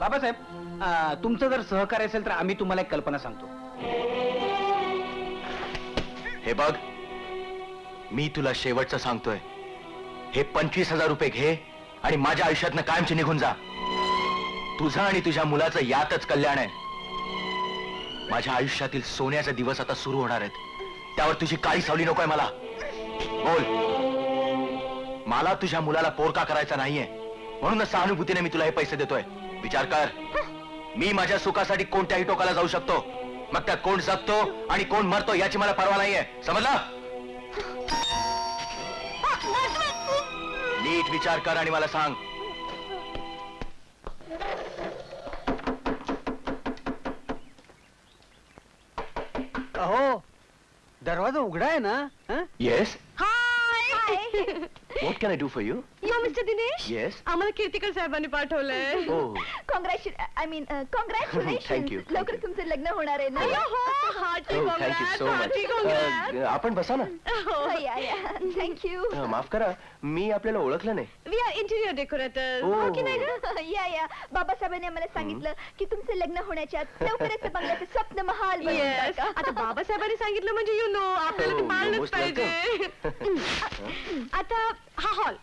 बाबासाहेब अ, तुमचं जर सहकार्य असेल तर आम्ही तुम्हाला एक कल्पना सांगतो. हे बघ मी तुला शेवटचं सांगतोय. हे पंचवीस हजार रुपये घे आणि माझ्या आयुष्यातनं कायमचे निघून जा. तुझं आणि तुझ्या मुलाचं यातच कल्याण आहे. माझ्या आयुष्यातील सोन्याचे दिवस आता सुरू होणार आहेत. त्यावर तुझी काळी सावली नकोय मला. बोल. मला तुझ्या मुलाला पोरका करायचा नाहीये. म्हणूनच सहानुभूतीने मी तुला हे पैसे देतोय. विचार कर. मी माझ्या सुखासाठी कोणत्याही टोकाला जाऊ शकतो. मग त्यात कोण जगतो आणि कोण मरतो याची मला परवा नाहीये. समजला? नीट विचार कर आणि मला सांग. अहो दरवाजा उघडा आहे ना yes hi what can I do for you yo mister Dinesh yes आम्हाला कीर्तिकर साहेबांनी पाठवलंय हो कॉंग्रॅच्यु I mean congratulation Thank you, thank लवकर you. तुमचं लग्न होणार आहे ना अय्यो हो हार्टी हो थँक्यू सो मच आपण बसा ना थँक्यू अ, माफ करा मी आपल्याला ओळखलं नाही we are interior decorator Oh. हो की नाही ग? या या बाबासाहेबांनी आम्हाला सांगितलं की तुमचं लग्न होण्याच्या आत लवकरच बंगल्याचं स्वप्न महाल बनवून Yes. टाका. आता बाबासाहेबांनी सांगितलं म्हणजे यु नो आपल्याला ते Oh, पाळलंच most पाहिजे आता हा हॉल.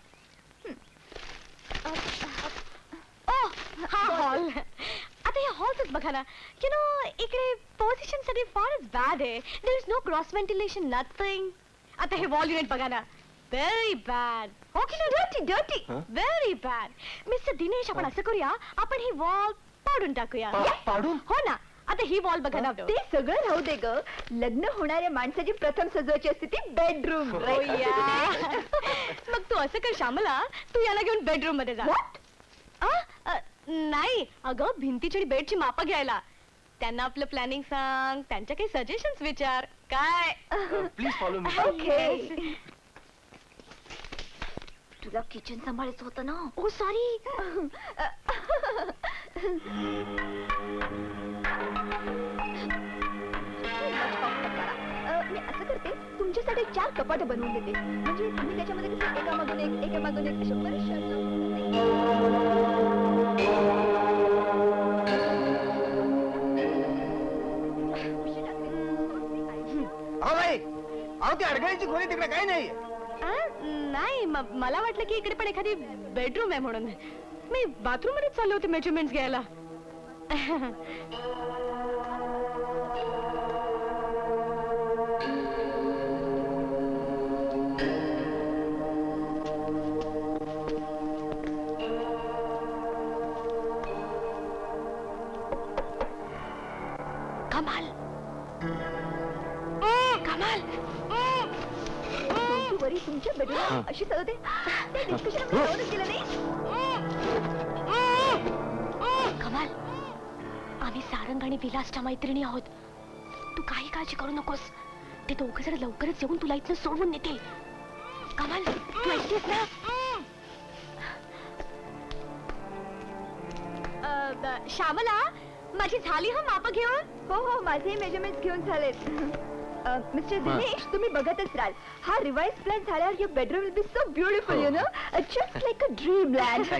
ओ हा हॉल. आता या हॉलच बघा ना. यु नो इकडे पोझिशनसाठी फारच बॅड आहे. There is no cross ventilation nothing आता हे वॉल युनिट बघा ना. व्हेरी बॅड हो की नाही Dirty, dirty. हं? व्हेरी बॅड मिस्टर दिनेश आपण असं करूया. आपण ही वॉल पाडून टाकूया. पा- पाडून? हो ना. आता ही वॉल बघा ना. ते सगळं राहू दे ग. लग्न होणाऱ्या माणसाची प्रथम सजवायची असते ती बेडरूम Oh, yeah. मग तू असं कर श्यामला. तू याला घेऊन बेडरूममध्ये जा. नाही. अगं भिंतीची आणि बेडची मापं घ्यायला. त्यांना आपलं प्लॅनिंग सांग. त्यांच्या काही सजेशन्स विचार. काय? प्लीज फॉलो मी ओके तुला किचन सांभाळायचं होतं ना? ओ सॉरी तुमच्यासाठी चार कपाट बनवून देते. म्हणजे तुम्ही त्याच्यामध्ये कसं एक एकामागून एक अशा बऱ्याचशा असं- अहो बाई अहो ती अडगळीची खोली तिकडे काही नाही नाही म- मला वाटलं की इकडे पण एखादी बेडरूम आहे म्हणून. मी बाथरूम मध्येच चालले होते मेजरमेंट घ्यायला. कमाल. कमाल. वरी तुमच्या बेडरूम अशी सजवते ते डिस्कशन जाऊनच गेलं नाही? कमाल. आम्ही सारंग आणि विलासच्या मैत्रिणी आहोत. तू काही काळजी करू नकोस. ते दोघं जर लवकरच येऊन तुला इथनं सोडवून नेतील. कमाल तू ऐकतेस ना? श्यामला? माझी झाली हा माप घेऊन? हो हो माझे मेजरमेंट घेऊन झालेत. मिस्टर दिनेश तुम्ही बघतच राहाल. हा रिवाइज प्लॅन झाल्यावर your bedroom will be so beautiful you know just like a dream land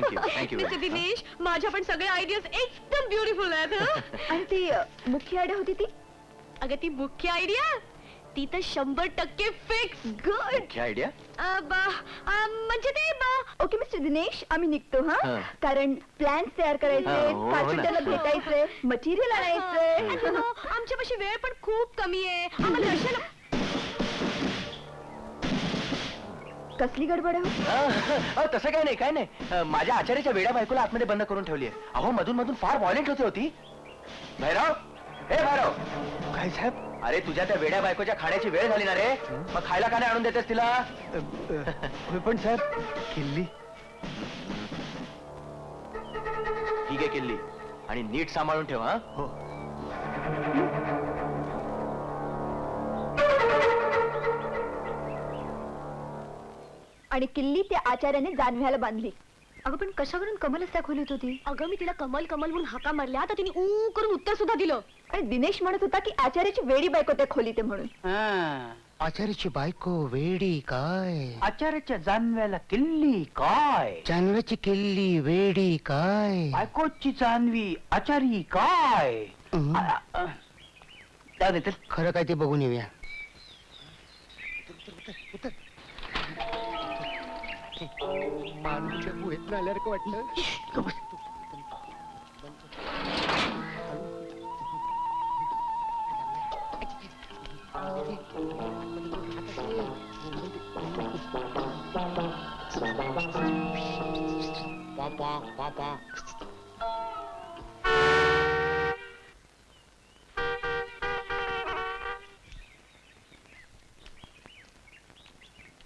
mister Dinesh माझ्या पण सगळे आयडियाज एकदम ब्युटिफुल आहेत हं. आणि ती अ, मुख्य आयडिया होती ती? अगं ती मुख्य आयडिया ती तर शंभर टक्के फिक्स गुड काय आयडिया म्हणजे ते ब- ओके मिस्टर दिनेश आम्ही निघतो हा? हा. कारण प्लॅन्स तयार करायचे हा, हो, हो ना. कार्पेंटरला भेटायचंय मटेरियल आणि आणायचंय. आमच्यापाशी वेळ पण खूप कमी आहे. आम्हाला दर्शन कसली गडबड आहे हो? अ, तसं काय नाही काय नाही. अ, माझ्या आचार्याच्या वेड्या बायकोला आतमध्ये बंद करून ठेवली आहे. अहो मधून मधून फार व्हायलेंट होते होती. भैरव? हे भैरव! काय साहेब? अरे तुझ्या त्या वेड्या बायकोच्या खाण्याची वेळ झाली ना रे? मग खायला का नाही आणून देतेस तिला? होय पण साहेब किल्ली. ठीक आहे किल्ली आणि नीट सांभाळून ठेव हा? हो. आणि किल्ली त्या आचार्याने जाणव्याला बांधली. अगं पण कशावरून कमलच त्या खोलीत होती? अगं मी तिला कमल कमल म्हणून हाका मारल्या तर तिने ऊ करून उत्तर सुद्धा दिलं. आणि दिनेश म्हणत होता की आचार्याची वेडी बायको त्या खोलीत आहे म्हणून. हा. आचार्याची बायको वेडी काय? आचार्याच्या जानव्याला किल्ली काय? जानव्याची किल्ली वेडी काय? बायकोची जानवी आचारी काय? हं. आ- आ- जाऊ दे तर. खरं काय ते बघून येऊया. माणूसच्या गुहेत आल्यासारखं वाटलं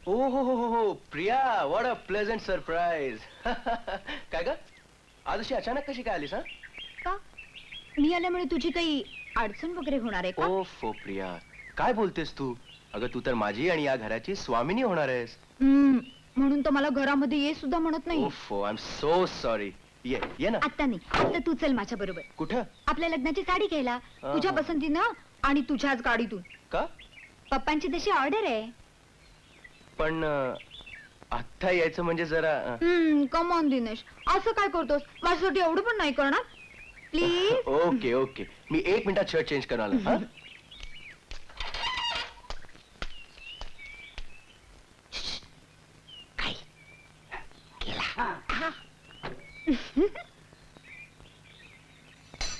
ओ हो हो हो हो Priya what a pleasant surprise काय ग? आज अशी अचानक कशी काय आलीस हा? का? मी आल्यामुळे तुझी काही अडचण वगैरे होणार आहे का? ओफो प्रिया. काय बोलतेस तू? अगं तू तर माझी आणि या घराची स्वामिनी होणार आहेस. हम्म, म्हणून तर मला घरामध्ये ये सुद्धा म्हणत नाही. ओफो आय एम सो सॉरी ये ये ना. आता नाही आता तू चल माझ्या बरोबर. कुठं? आपल्या लग्नाची साडी घ्यायला तुझ्या. पसंतीनं आणि तुझ्याच गाडीतून. का? पप्पांची तशी ऑर्डर आहे. पण अं, आत्ता यायचं म्हणजे जरा अं, कम ऑन दिनेश. असं काय करतोस? माझ्यासाठी एवढं पण नाही करणार. Please okay okay. मी एक मिनिटात शर्ट चेंज करून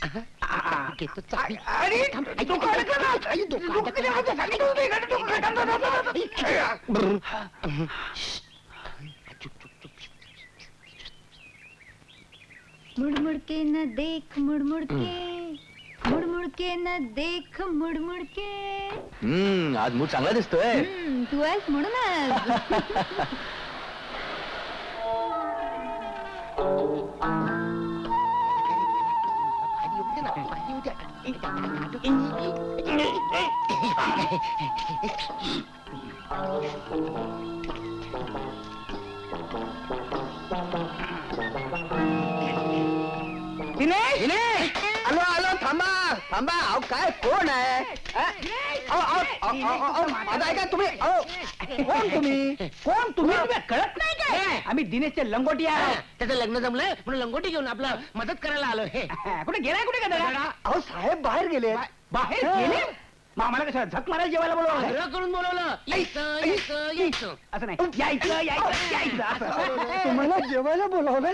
घेतो चावी. अरे, तू काय करणार? आई, तू डोकं वाजता सांगितलं होतं इकडे? तू काय करणार? मुड़मुड़ के न देख मुड़मुड़ के मुड़मुड़ के न देख मुड़मुड़ के हम्म आज मूड चांगला दिसतोय हम्म, तू आहेस म्हणूनच भाजी दिनेश आलो आलो थांबा अहो काय कोण आहे? अ? अहो, अहो, अहो, अहो, अहो, माझं ऐका तुम्ही अहो, कोण तुम्ही? कोण तुम्ही? तुम्ही कळत नाही काय? आम्ही दिनेशचे लंगोटी आहे त्याचं लग्न जमलंय म्हणून लंगोटी घेऊन आपलं मदत करायला आलो हे. कुठे गेलाय कुठे का अहो साहेब बाहेर गेले. बाहेर गेले? मग आम्हाला कसं झक मारायला जेवायला बोलवलं? आग्रह करून बोलवलं. यायचं यायचं यायचं. असं नाही. यायचं यायचं यायचं. असं तुम्हाला जेवायला बोलावलं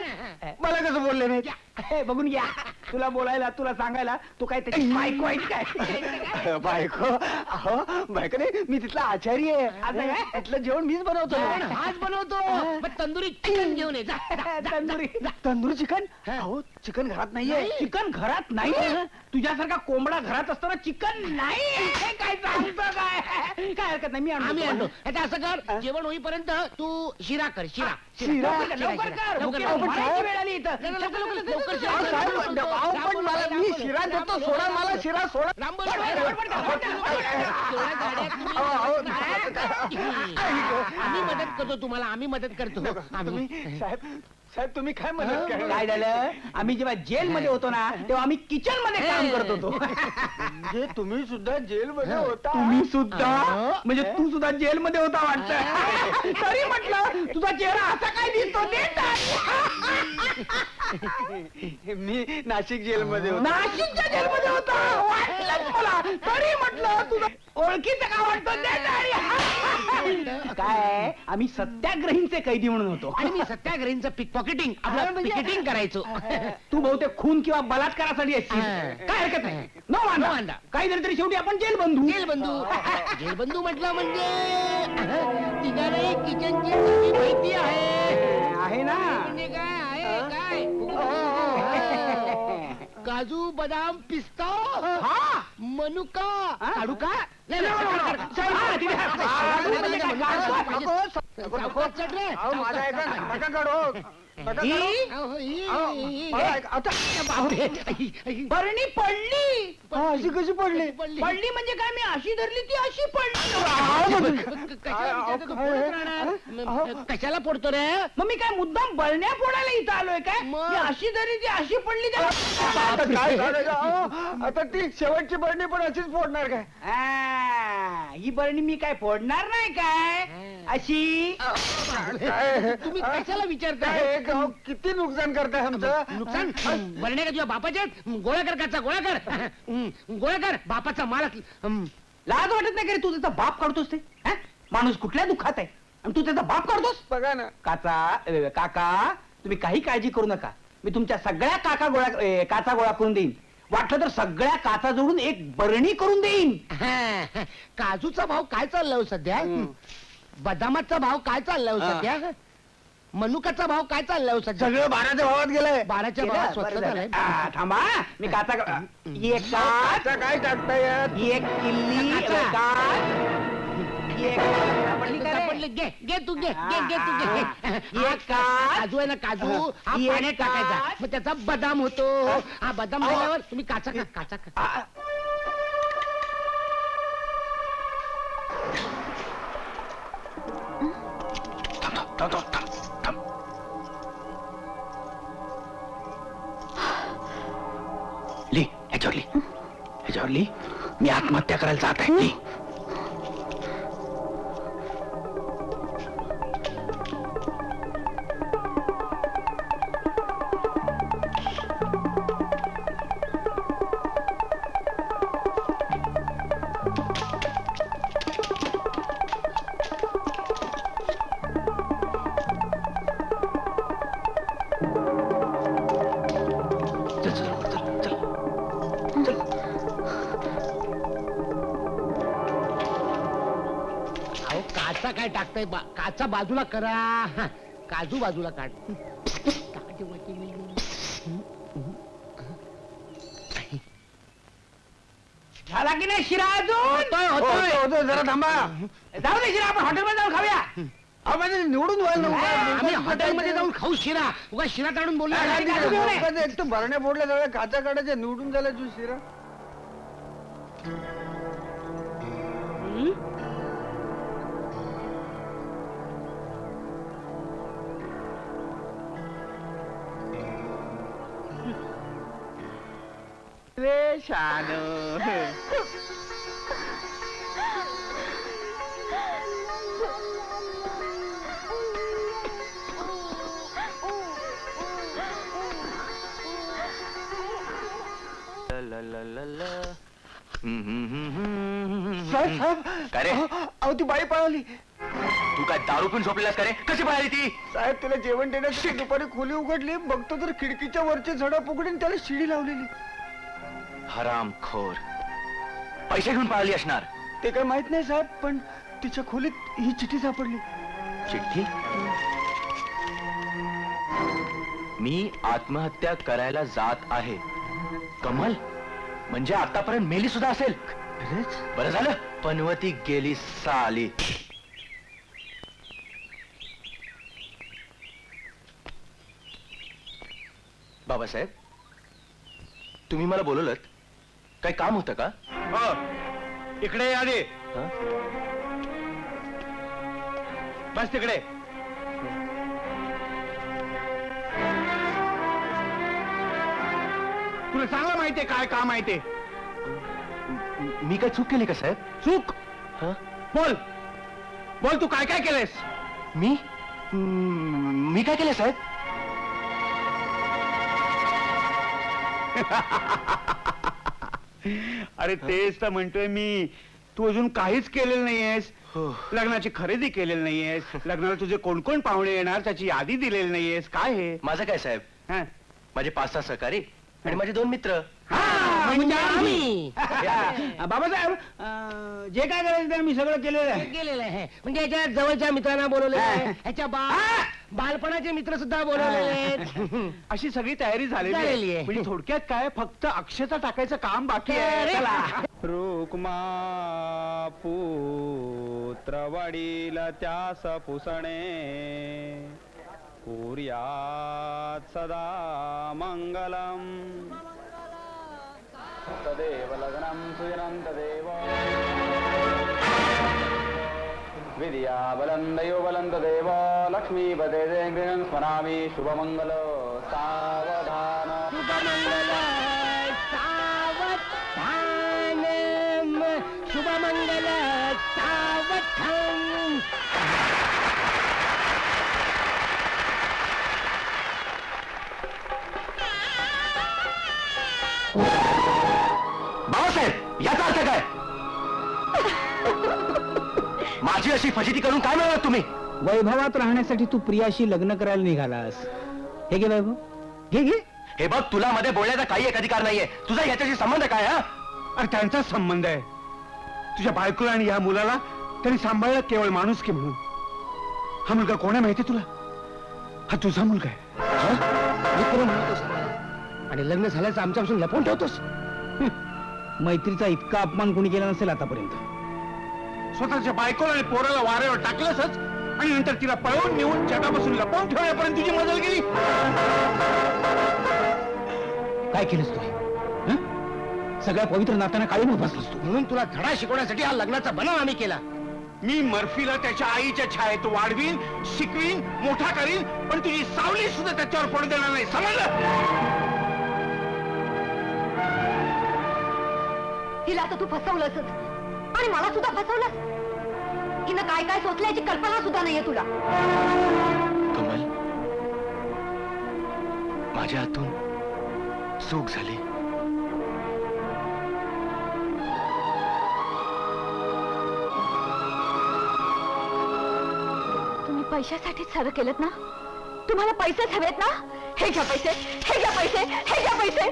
मला कसं बोलले नाही? हे, बघून घ्या. तुला बोलायला तुला सांगायला तू काय त्याची बायको आहेस काय? बायको? अहो बायको नाही मी तिथला आचारी आहे. असं काय? तिथलं जेवण मीच बनवतो. हाच बनवतो. तंदुरी चिकन घेऊन ये. जा तंदुरी. तंदूर चिकन? अहो चिकन घरात नाहीये. चिकन घरात नाही तुझ्यासारखा कोंबडा घरात असताना चिकन नाही. हे काय सांगतो काय? काय हरकत नाही मी आणतो. आम्ही आणतो. आता असं कर जेवण होईपर्यंत तू शिरा कर शिरा शिरा? लवकर कर, लवकर कर लवकर, भुकेला लवकर. मरायची वेळ आली इथं. लवकर, लवकर, लवकर, लवकर. पण मला मी शिरा देतो सोडा मला. शिरा सोडा आम्ही मदत करतो तुम्हाला आम्ही मदत करतो आम्ही साहेब साहेब तुम्ही काय मदत काय? झालं? आम्ही जेव्हा जेल मध्ये होतो ना तेव्हा आम्ही किचनमध्ये काम करत होतो. म्हणजे तुम्ही सुद्धा जेल मध्ये होता? तुम्ही सुद्धा? म्हणजे तू सुद्धा जेल मध्ये होता वाटत? तरी म्हटलं तुझा चेहरा असा काय दिसतो? ते. मी नाशिक जेल मध्ये होतो. नाशिकच्या जेल मध्ये होता. वाटलंच मला. तरी म्हटलं तुझं ओळखीचं का वाटतो. काय आम्ही सत्याग्रहींचे कैदी म्हणून होतो. आणि मी सत्याग्रहींचं पिक पॉकेटिंग आपलं पिकेटिंग करायचो. तू बहुतेक खून किंवा बलात्कारासाठी असशील हा. काय हरकत नाही. नो No वांदा. वांदा. काही तरी शेवटी आपण जेल बंधू जेल बंधू जेल बंधू म्हटलं म्हणजे तिघालाही किचनची चावी माहिती आहे. आहे ना. म्हणजे काय आहे काय? काजू बदाम पिस्ता हा. मनुका हा? काढू का? नाही, नो, नो, नो, नाही, नो. साहेब, हा, तिथे हा. काढू म्हणजे काय? नको, काढू नको, पाहिजे. सावकाश चढ रे. अहो माझा ऐका ना, नका काढू नका काढू. अहो, अहो, मला ऐका, आता बापरे. आई, आई. बरणी पडली हा, अशी कशी पडली पडली. पडली म्हणजे काय मी अशी धरली ती अशी पडली कशाला अहो, विचारतो तू? काय? पळत राहणार. अहो. म- कशाला पडतो रे मग मी काय मुद्दाम बळण्या फोडायला इथं आलोय काय मग? मी अशी धरली ती अशी पडली त्याला आता काय झालं का? अहो, आता ती शेवटची बरणी पण अशीच फोडणार काय आ, ही बरणी मी काय फोडणार नाही काय अशी? तुम्ही कशाला विचारताय किती नुकसान करताय आमचं? नुकसान? बरणे का तुझ्या बापाचे? गोळा कर काचा गोळा कर. हं, गोळा कर. बापाचा माल लाज वाटत नाही का रे तू? त्याचा बाप काढतोस ते? हा? माणूस कुठल्या दुःखात आहे? आणि तू त्याचा बाप काढतोस? बघा ना. काचा अ, काका तुम्ही काही काळजी करू नका. मी तुमच्या सगळ्या काका गोळा ए, काचा गोळा करून देईन. वाटलं तर सगळ्या काचा जोडून एक बरणी करून देईन. हं, काजूचा भाव काय चाललाय हो सध्या? बदामाचा भाव काय चाललाय हो सध्या? मनुकाचा भाव काय चाललाय हो सध्या? सगळं बाराच्या भावात गेलंय. बाराच्या? भावात स्वस्त झालं. झालंय. आ, थांबा मी काचा एक काच. आता काय टाकताय? यात? एक किल्ली काचा. काच. एक पडली का रे? पडले घे घे तू घे घे घे तू घे. हा. हा, एक काच. काजू आहे ना काजू. हा. एक पाण्यात टाकायचा. काच. मग त्याचा बदाम होतो. हा. बदाम अहो. झाल्यावर तुम्ही काचा खा काचा खा. आ, थांब थांब थांब थांब ली ह्याच्यावर ली ह्याच्यावर ली मी आत्महत्या करायला जात आहे. ली काचा काय टाकताय? बा- काचा बाजूला करा. हा, काजू बाजूला काढ. झाला की नाही शिरा अजून? होतोय, होतोय, जरा थांबा. जाऊ दे शिरा आपण हॉटेलमध्ये जाऊन खाऊया. अहो, म्हणजे निवडून व्हायला नको? आम्ही हॉटेलमध्ये जाऊन खाऊ शिरा. उगा शिरा काढून बोललो काय नाही, नाही, फोडल्या सगळ्या काचा काढायच्या निवडून झाल्या तू शिरा. रे शान साहेब साहेब काय रे? अहो, अहो ती बाई पळाली. तू काय दारू पिऊन झोपलेलास का रे? कशी पळाली ती? साहेब तिला जेवण देण्यासाठी दुपारी खोली उघडली. बघतो तर खिडकीच्या वरचे झडप उघडून त्याला शिडी लावलेली. हराम खोर पैसे घेऊन पळाली असणार. ते काय माहीत नाही साहेब पण तिच्या खोलीत ही चिठ्ठी सापडली. चिठ्ठी? मी आत्महत्या करायला जात आहे. कमल म्हणजे आतापर्यंत मेली सुद्धा असेल. बरं झालं. पनवती गेली साली. बाबासाहेब तुम्ही मला बोलवलं काही काम होतं का? इकडे आधी. हं? बस तिकडे. तुला चांगलं माहितीये काय काम आहे ते. मी काय चूक केली का साहेब? चूक? हं? बोल. बोल तू काय काय केलंयस? मी? मी काय केलं साहेब? अरे तेच तर म्हणतोय मी. तू अजून काहीच केलेलं नाहीयेस. हो. लग्नाची खरेदी केलेली नाहीयेस. लग्नाला तुझे कोण कोण पाहुणे येणार त्याची यादी दिलेली नाहीयेस. काय हे? माझं काय साहेब? हं? माझे पाच सहा सहकारी. आणि माझे दोन मित्र हा, म्हणजे आम्ही. बाबासाहेब अं, जे काय करायचं ते आम्ही सगळं केलेलं आहे गेलेलं आहे म्हणजे याच्या जवळच्या मित्रांना बोलवले हा. ह्याच्या बा बालपणाचे मित्र सुद्धा बोलवलेले आहेत अशी सगळी तयारी झालेली झालेली आहे आहे. म्हणजे थोडक्यात काय फक्त अक्षता टाकायचं काम बाकी आहे अरे. चला. रुक्मा पुत्र वडील त्यास पुसणे कुर्यात सदा मंगलम तदेव लग्नं सुजनं तदेव विद्या बलं दैव बलं तदेव लक्ष्मीपदे गृहं स्मरामि शुभमङ्गल सावधान शुभमंगल सावधानम माझी अशी फजिती करून काय मिळवत तुम्ही? वैभवात राहण्यासाठी तू प्रियाशी लग्न करायला निघालास. हे घे वैभव. घे घे. हे बघ तुला मध्ये बोलण्याचा काही एक अधिकार नाहीये. तुझा याच्याशी संबंध काय हा? अरे त्यांचा संबंध आहे. तुझ्या बायकोला आणि या मुलाला त्यांनी सांभाळलं केवळ माणूस की म्हणून. हा मुलगा कोण आहे माहिती तुला? हा तुझा मुलगा आहे. म्हणतोस आणि लग्न झाल्याचं आमच्यापासून लपवून ठेवतोस. मैत्रीचा इतका अपमान कोणी केला नसेल आतापर्यंत. स्वतःच्या बायकोला आणि पोराला वाऱ्यावर टाकलंसच आणि नंतर तिला पळवून नेऊन जगापासून लपवून ठेवण्यापर्यंत तुझी मदत केली. काय केलंस तू हे? सगळ्या पवित्र नात्यांना काढून बसलास तू. म्हणून तुला धडा शिकवण्यासाठी हा लग्नाचा बनाव आम्ही केला. मी मर्फीला त्याच्या आईच्या छायेत वाढवीन शिकवीन मोठा करीन पण तुझी सावली सुद्धा त्याच्यावर पडू देणार नाही. समजलं? हिला आता तू फसवलंच आणि मला सुद्धा फसवलंस. हिनं काय काय सोचल्याची कल्पना सुद्धा नाहीये तुला. कमल माझ्या हातून चूक झाली. तुम्ही पैशासाठीच सर्व केलं ना? तुम्हाला पैसेच हवेत ना? हे घ्या पैसे हे घ्या पैसे हे घ्या पैसे.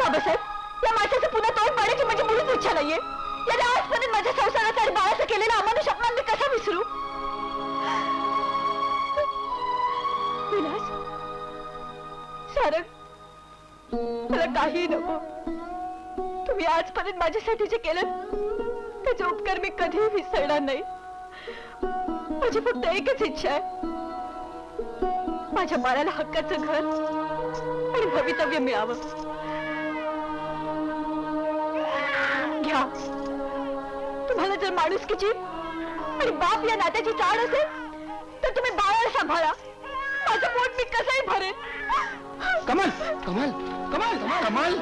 बाबासाहेब या माणसाचं पुन्हा तोंड पाडायची माझी मुळीच इच्छा नाहीये. याने आजपर्यंत माझ्या संसाराचा आणि बाळाचं केलेलं अमानुष अपमान मी कसा विसरू? विलास सारंग मला काही नको. तुम्ही आजपर्यंत माझ्यासाठी जे केलं त्याचे उपकार मी कधीही विसरणार नाही. माझी फक्त एकच इच्छा आहे. माझ्या बाळाला हक्काचं घर आणि भवितव्य मिळावं. घ्या. तुम्हाला जर माणुसकीची आणि बाप या नात्याची चाड असेल तर तुम्ही बाळाला सांभाळा. माझं पोट मी कसंही भरेन. कमल कमाल कमाल कमाल.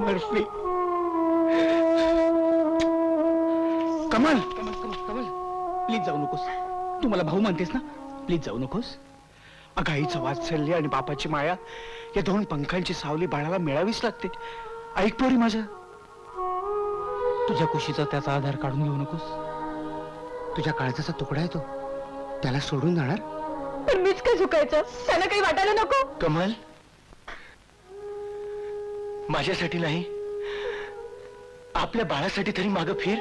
मर्फी कमाल. कमाल कमाल कमाल. प्लीज जाऊ नकोस. तू मला भाऊ म्हणतेस ना? प्लीज जाऊ नकोस. अगं आईचं वात्सल्य आणि बापाची माया या दोन पंखांची सावली बाळाला मिळावीच लागते. ऐक पोरी माझं. तुझ्या कुशीचा त्याचा आधार काढून घेऊ नकोस. तुझ्या काळजाचा तुकडा आहे तो. त्याला सोडून जाणार? पण मीच काय चुकायचं त्यांना काही वाटायला नको? कमल? माझ्यासाठी नाही. आपल्या बाळासाठी तरी माग फिर.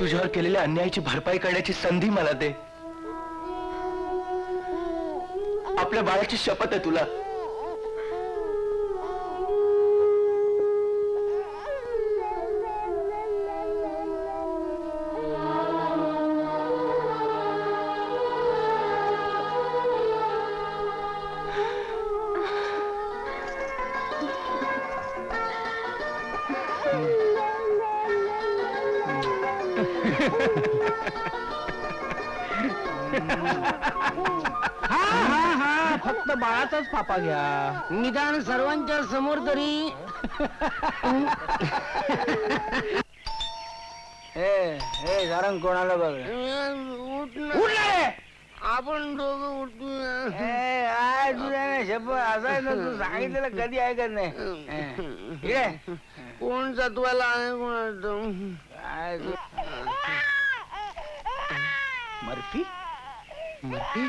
तुझ्यावर केलेल्या अन्यायाची भरपाई करण्याची संधी मला दे. आपल्या बाळाची शपथ आहे तुला. बाळाचाच फापा घ्या. निदान सर्वांच्या समोर तरी. हे सारंग कोणाला बघ. आपण दोघं उठून असाय ना तू सांगितलेलं कधी ऐकत नाही. कोण सत्वाला आहे मर्फी मर्फी